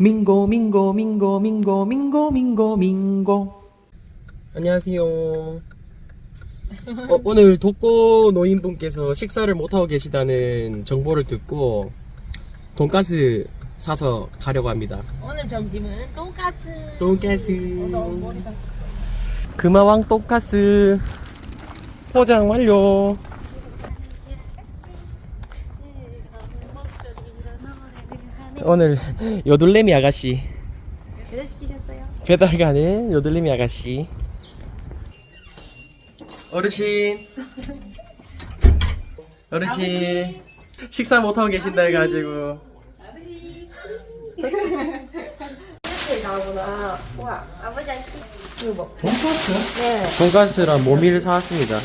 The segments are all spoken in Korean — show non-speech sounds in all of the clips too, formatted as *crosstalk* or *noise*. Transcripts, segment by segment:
민고 민고 민고 민고 민고 민고 민고. 안녕하세요. 어, 오늘 독거 노인분께서 식사를 못하고 계시다는 정보를 듣고 돈가스 사서 가려고 합니다. 오늘 점심은 돈까스. 돈가스. 너무 머리가 금화왕 돈가스. 포장 완료 오늘 요들레미 아가씨 배달 시키셨어요? 배달 가는 요들레미 아가씨 어르신 *laughs* 어르신 식사 못하고 계신다 해가지고 *laughs* 나오구나. 와, 아버지한테 이거 뭐? 돈가스? 네. 돈가스랑 모미를 사왔습니다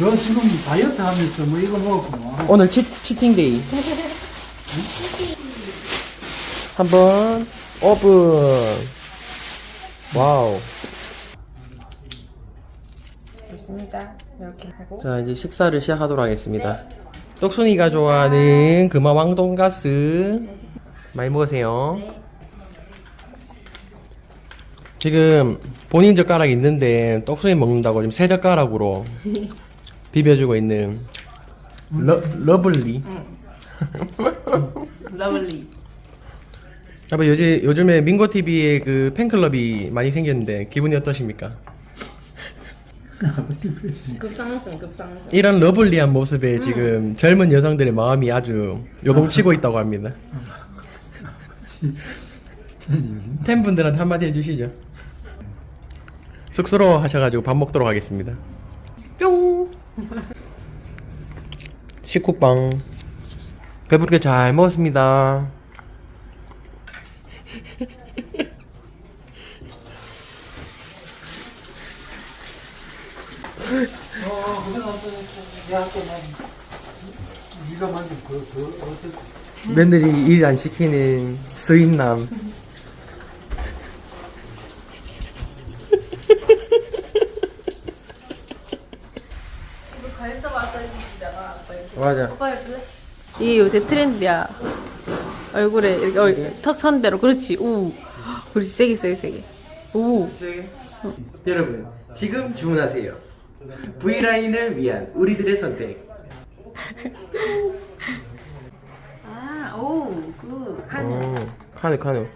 너 지금 다이어트 하면서 뭐 이거 먹었구만. 오늘 치, 치팅데이 *laughs* 한번 오픈 와우. 있습니다. 이렇게 하고. 자 이제 식사를 시작하도록 하겠습니다. 떡순이가 좋아하는 금화왕 돈가스. 많이 먹으세요. 지금 본인 젓가락이 있는데 떡순이 먹는다고 지금 새 젓가락으로 *laughs* 비벼주고 있는 러, 러블리. 러블리. 아빠 요즘 요즘에 민고 TV에 그 팬클럽이 많이 생겼는데 기분이 어떠십니까? *laughs* 급상승, 급상승. 이런 러블리한 모습에 지금 젊은 여성들의 마음이 아주 요동치고 있다고 합니다. 팬분들한테 한마디 해주시죠. 쑥스러워 하셔가지고 밥 먹도록 하겠습니다. 뿅! 식후빵. 배부르게 잘 먹었습니다. 네가 만든 그, 그, 어떤, 며느리 일 안 시키는. 이거 해주시잖아. 맞아. 이게 요새 트렌드야. 얼굴에 이렇게 얼, 턱 선대로. 그렇지. 우. 그렇지. 세게, 세게, 세게. 우. 여러분 지금 주문하세요. V라인을 위한 우리들의 선택. 아, 오. 그, 카누. 어, 카누 카누.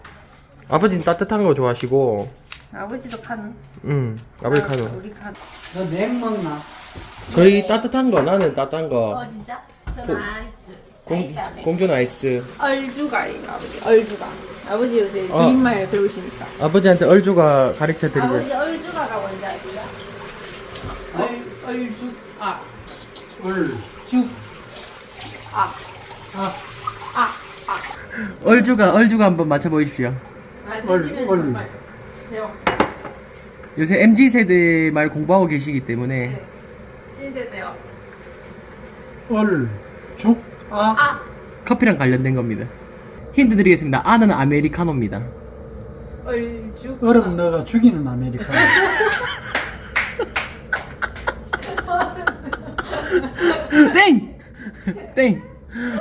아버지는 따뜻한 거 좋아하시고, 아버지도 카누. 음 아버지 카누. 우리 카누. 너 냉 먹나? 저희 따뜻한 거 나는 따뜻한 어, 거. 진짜? 고- 저는 아이스. 공, 아이스 안 해. 공준 아이스. 얼주가예요, 아버지. 얼주가. 아버지 요새 어. 주인말 배우시니까. 아버지한테 얼주가 가르쳐 드리죠. 아버지 얼주가가 뭔지 아세요? 얼, 아, 얼, 죽, 아, 아, 아, 얼주가 얼주가 한번 맞춰 보십시오. 아. 얼, 드시면 얼. 정말 대박. 요새 MZ 세대 말 공부하고 계시기 때문에 네. 신세대요. 얼, 죽, 아, 아, 커피랑 관련된 겁니다. 힌트 드리겠습니다. 아는 아메리카노입니다. 얼죽. 얼음 너가 죽이는 아메리카노. *laughs* 땡! 땡!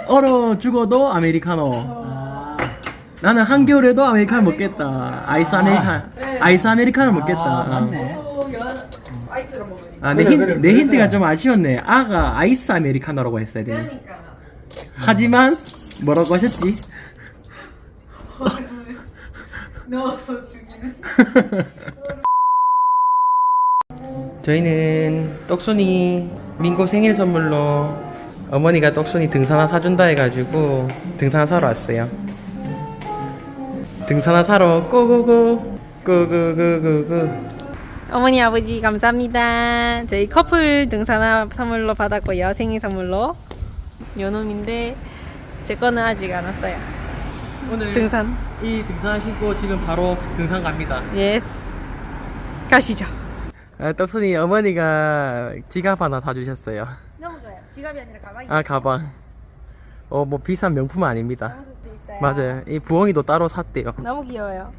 얼어 죽어도 아메리카노. 아, 나는 한겨울에도 아메리카노 먹겠다. 아이스 아메리카노. 아이스 아메리카노 먹겠다. 아, 맞네. 오, 연, 아이스로 먹으니까. 아, 내, 그래, 힌, 그래, 내 그래서. 힌트가 좀 아쉬웠네. 아가 아이스 아메리카노라고 했어야 돼. 그러니까. 하지만 뭐라고 하셨지? *laughs* 넣어서 죽이는. *laughs* 저희는 떡순이 민고 생일 선물로 어머니가 떡순이 등산화 사준다 해가지고 등산화 사러 왔어요. 등산화 사러 고고고 고고고고고 어머니 아버지 감사합니다. 저희 커플 등산화 선물로 받았고요. 생일 선물로 요놈인데 제 거는 아직 안 왔어요. 오늘 등산. 이 등산 신고 지금 바로 등산 갑니다. 예스. 가시죠. 아, 떡순이 어머니가 지갑 하나 사주셨어요. 너무 좋아요. 지갑이 아니라 가방이. 아 가방. 어 뭐 비싼 명품 아닙니다. 너무 쓸수 있어요. 맞아요. 이 부엉이도 따로 샀대요. 너무 귀여워요.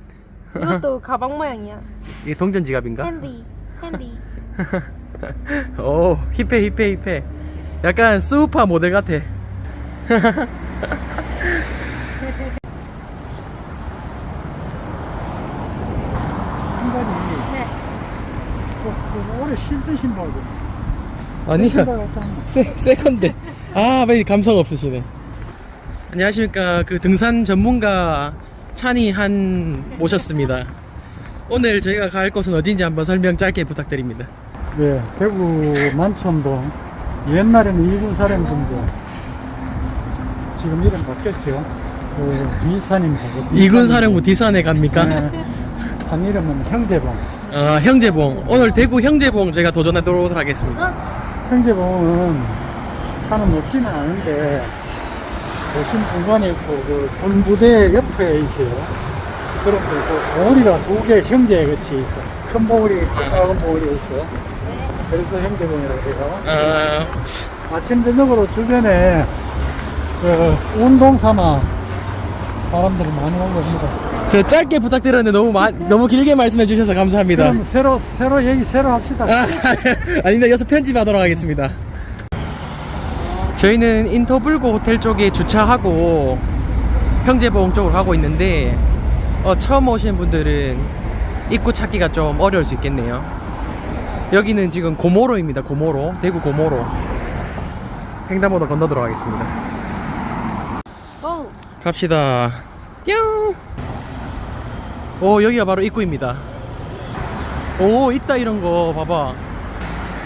이것도 *laughs* 가방 모양이야. 이게 동전 지갑인가? 핸디, 핸디. *laughs* 오 힙해 힙해 힙해. 약간 수우파 모델 같아. *laughs* 그 오래 신던 신발도. 아니야. 같잖아. 세, 세컨드. 아, 왜 감성 없으시네. 안녕하십니까. 그 등산 전문가 찬이 한 모셨습니다. 오늘 저희가 갈 곳은 어딘지 한번 설명 짧게 부탁드립니다. 네, 대구 만천동. 옛날에는 이군 사령부인데 지금 이름 바뀌었죠. 그 보고. 이군 사령부 디산에 갑니까? 네, 한 이름은 형제봉. 아, 형제봉. 오늘 대구 형제봉 저희가 도전하도록 하겠습니다. 형제봉은 산은 높지는 않은데 도심 중간에 있고 그 군부대 옆에 있어요. 그런데 그 봉우리가 두 개 형제 같이 있어. 큰 봉우리, 작은 봉우리 있어. 그래서 형제봉이라고 해요. 아, 아침 저녁으로 주변에 그 운동 삼아 사람들이 많이 오고 합니다. 저 짧게 부탁드렸는데 너무 마, 너무 길게 말씀해 주셔서 감사합니다. 그럼 새로 새로 얘기 새로 합시다. 아, *laughs* 아닙니다. 여기서 편집하도록 하겠습니다. 저희는 인터불고 호텔 쪽에 주차하고 형제봉 쪽으로 가고 있는데 어, 처음 오신 분들은 입구 찾기가 좀 어려울 수 있겠네요. 여기는 지금 고모로입니다. 고모로 대구 고모로 횡단보도 건너도록 하겠습니다. 고! 갑시다. 뿅. 오 여기가 바로 입구입니다. 오 있다 이런 거 봐봐.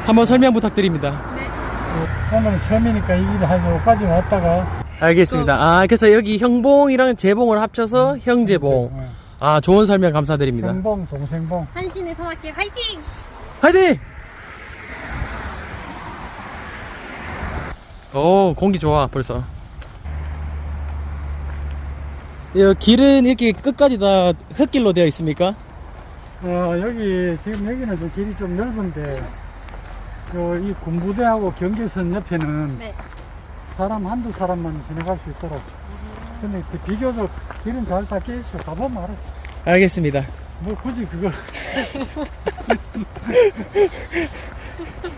한번 설명 부탁드립니다. 오늘은 처음이니까 이 일을 하고 여기까지 왔다가 알겠습니다. 아 그래서 여기 형봉이랑 재봉을 합쳐서 형제봉. 네. 아 좋은 설명 감사드립니다. 형봉 동생봉 한신의 산악회 화이팅! 화이팅! 오 공기 좋아 벌써. 이 길은 이렇게 끝까지 다 흙길로 되어 있습니까? 어, 여기 지금 여기는 좀 길이 좀 넓은데 요 이 군부대하고 경계선 옆에는 네. 사람 한두 사람만 지나갈 수 있도록 근데 그 비교적 길은 잘 닦여 있어 가보면 알아 알겠습니다. 뭐 굳이 그걸 *laughs*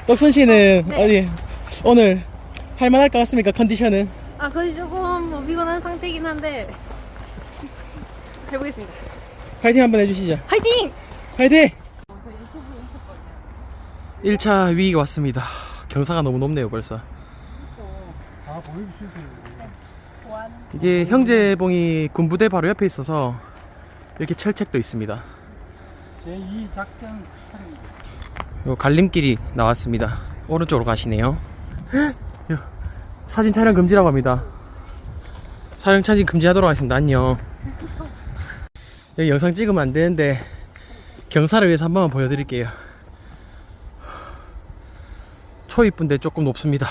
떡순 씨는 어디 오늘 할만할 것 같습니까? 컨디션은? 아, 거의 조금 뭐 피곤한 상태긴 한데 해보겠습니다. 파이팅 한번 해주시죠. 화이팅! 파이팅! 1차 위기가 왔습니다. 경사가 너무 높네요, 벌써. 다 보일 수 있어요 이게 형제봉이 군부대 바로 옆에 있어서 이렇게 철책도 있습니다. 제2 작전 요 갈림길이 나왔습니다. 오른쪽으로 가시네요. 요, 사진 촬영 금지라고 합니다. 촬영 촬영 금지하도록 하겠습니다. 안녕. 여기 영상 찍으면 안 되는데 경사를 위해서 한 번만 보여드릴게요. 초 이쁜데 조금 높습니다.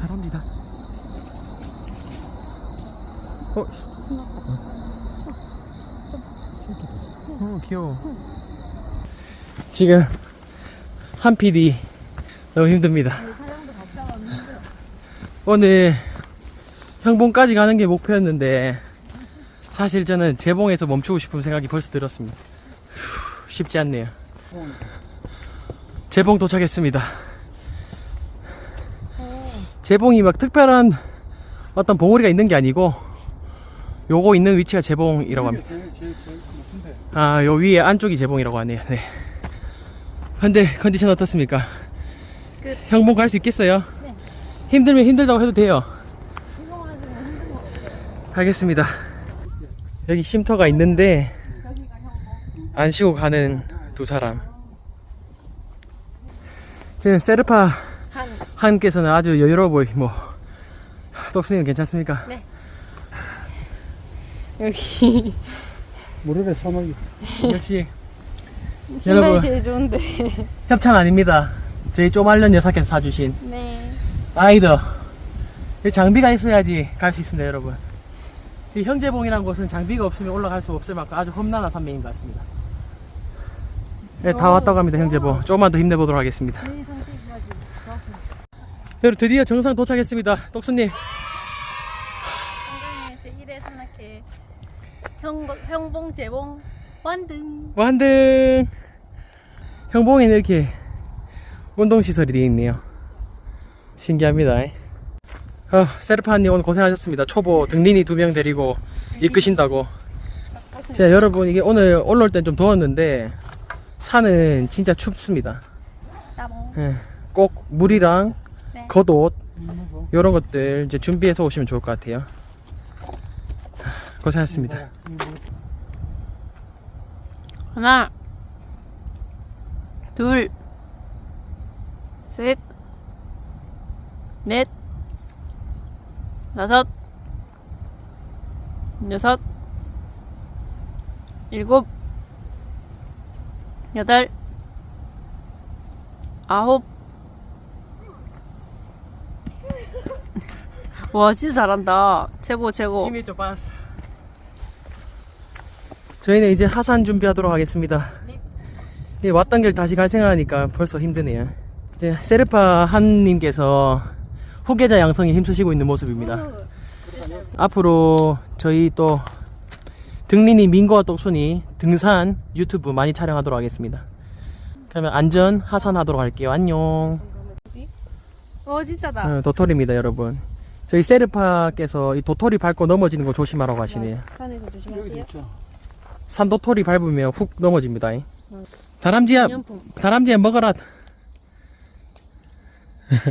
잘합니다. 어, 어 귀여워 지금 한 PD 너무 힘듭니다 오늘 형봉까지 가는 게 목표였는데 사실 저는 재봉에서 멈추고 싶은 생각이 벌써 들었습니다 휴, 쉽지 않네요 재봉 도착했습니다 재봉이 막 특별한 어떤 봉우리가 있는 게 아니고 요거 있는 위치가 재봉이라고 합니다 아, 요 위에 안쪽이 재봉이라고 하네요. 네. 근데 컨디션 어떻습니까? 끝. 형봉 갈 수 있겠어요? 네. 힘들면 힘들다고 해도 돼요. 알겠습니다. 여기 쉼터가 있는데 안 쉬고 가는 두 사람. 지금 세르파 한 한께서는 아주 여유로워 보이고 떡순이는 괜찮습니까? 여기 *laughs* 무릎에 손을 역시 여러분. 제일 좋은데. 협찬 아닙니다. 저희 쪼말년 녀석께서 사주신 네. 아이더 이 장비가 있어야지 갈 수 있습니다 여러분 이 형제봉이라는 곳은 장비가 없으면 올라갈 수 없을 만큼 아주 험난한 산맥인 것 같습니다. 네, 다 왔다고 합니다 형제봉. 조금만 더 힘내보도록 하겠습니다. 여러분 드디어 정상 도착했습니다. 건강에 제1회 산악회 형, 형봉 재봉 완등. 완등! 형봉에는 이렇게 운동시설이 되어 있네요. 신기합니다 어, 세르파님 오늘 고생하셨습니다 초보 등린이 두 명 데리고 이끄신다고 자 여러분 이게 오늘 올라올 땐 좀 더웠는데 산은 진짜 춥습니다. 예, 꼭 물이랑 네. 겉옷 이런 것들 이제 준비해서 오시면 좋을 것 같아요. 고생하셨습니다. 하나, 둘, 셋, 넷, 다섯, 여섯, 일곱, 여덟, 아홉. *laughs* 와, 진짜 잘한다. 최고, 최고. 힘이 좀 빠졌어. 저희는 이제 하산 준비하도록 하겠습니다. 예, 왔던 길 다시 갈 생각하니까 벌써 힘드네요. 이제 세르파 한님께서 후계자 양성에 힘쓰시고 있는 모습입니다. 앞으로 저희 또 등린이 민거와 똑순이 등산 유튜브 많이 촬영하도록 하겠습니다. 그러면 안전 하산하도록 할게요. 안녕. 어, 진짜다. 어, 도토리입니다, 여러분. 저희 세르파께서 이 도토리 밟고 넘어지는 거 조심하라고 하시네요. 산에서 조심하세요. 있죠. 산 도토리 밟으면 훅 넘어집니다. 다람쥐야, 기념품. 다람쥐야 먹어라.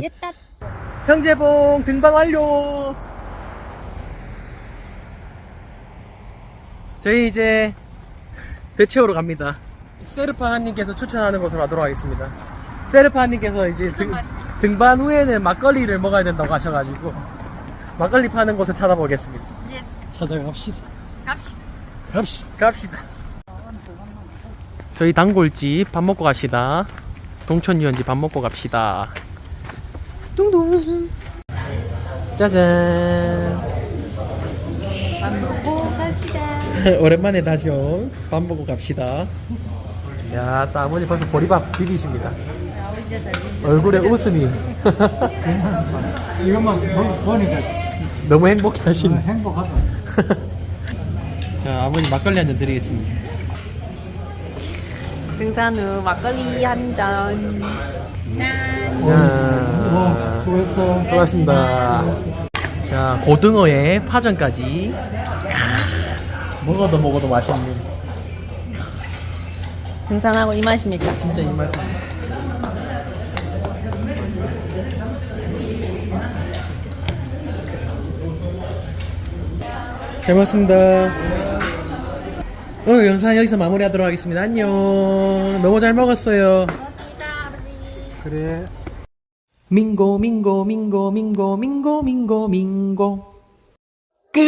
옛다. 형제봉 등반 완료. 저희 이제 배 채우러 갑니다. 세르파 한님께서 추천하는 곳으로 가도록 하겠습니다. 세르파 한님께서 이제 등, 등반 후에는 막걸리를 먹어야 된다고 하셔가지고 막걸리 파는 곳을 찾아보겠습니다. 예스. 찾아갑시다. 갑시다. 갑시다. 갑시다. 저희 단골집 밥 먹고 갑시다. 동천 유원지 밥 먹고 갑시다. 뚱둥. 짜잔. 먹고 갑시다. *laughs* 오랜만에 다시 온밥 먹고 갑시다. 야, 또 아버지 벌써 보리밥 비비십니다. 아버지 진짜 잘 얼굴에 웃음이 *laughs* 이것만 보- 보니까 너무 행복해 하시네. 행복하다. *laughs* 자, 아버님 막걸리 한 잔 드리겠습니다. 등산 후 막걸리 한 잔. 짠. 자, 어, 수고했어. 수고하셨습니다. 자, 고등어에 파전까지. 먹어도 먹어도 맛있는. 등산하고 이 맛입니까? 진짜 이 맛이. 잘 먹었습니다. 오늘 영상 여기서 마무리하도록 하겠습니다. 안녕. 너무 잘 먹었어요. 그래. 민고 민고 민고 민고 민고 민고 민고 끝.